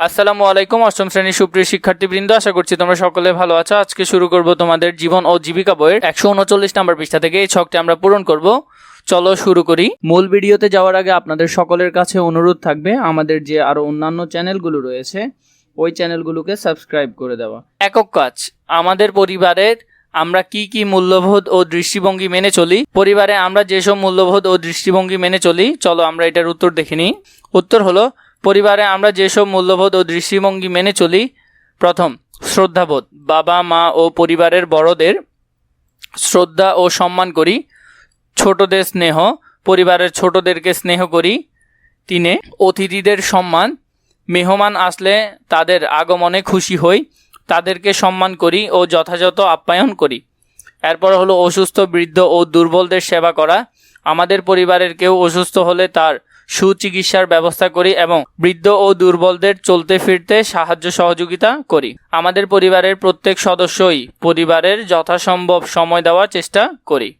আসসালামু আলাইকুম, অষ্টম শ্রেণির সুপ্রিয় শিক্ষার্থীবৃন্দ, আশা করছি তোমরা সকলে ভালো আছো। আজকে শুরু করব তোমাদের জীবন ও জীবিকা বইয়ের একশো উনচল্লিশ নাম্বার পৃষ্ঠা থেকে। এই ছকটি আমরা পূরণ করব। চলো শুরু করি। মূল ভিডিওতে যাওয়ার আগে আপনাদের সকলের কাছে অনুরোধ থাকবে, আমাদের যে আরও অন্যান্য চ্যানেলগুলো রয়েছে, ওই চ্যানেলগুলোকে সাবস্ক্রাইব করে দেওয়া। একক কাজ, আমাদের পরিবারের আমরা কি কি মূল্যবোধ ও দৃষ্টিভঙ্গি মেনে চলি, পরিবারে আমরা যেসব মূল্যবোধ ও দৃষ্টিভঙ্গি মেনে চলি, চলো আমরা এটার উত্তর দেখে নিই। উত্তর হলো পরিবারে আমরা যেসব মূল্যবোধ ও দৃষ্টিভঙ্গি মেনে চলি, প্রথম, শ্রদ্ধাবোধ। বাবা, মা ও পরিবারের বড়দের শ্রদ্ধা ও সম্মান করি, ছোটদের স্নেহ, পরিবারের ছোটদেরকে স্নেহ করি। তিনে, অতিথিদের সম্মান। মেহমান আসলে তাদের আগমনে খুশি হই, তাদেরকে সম্মান করি ও যথাযথ আপ্যায়ন করি। এরপর হলো অসুস্থ, বৃদ্ধ ও দুর্বলদের সেবা করা। আমাদের পরিবারের কেউ অসুস্থ হলে তার সুচিকিৎসার ব্যবস্থা করি এবং বৃদ্ধ ও দুর্বলদের চলতে ফিরতে সাহায্য সহযোগিতা করি। আমাদের পরিবারের প্রত্যেক সদস্যই পরিবারের যথাসম্ভব সময় দেওয়ার চেষ্টা করি।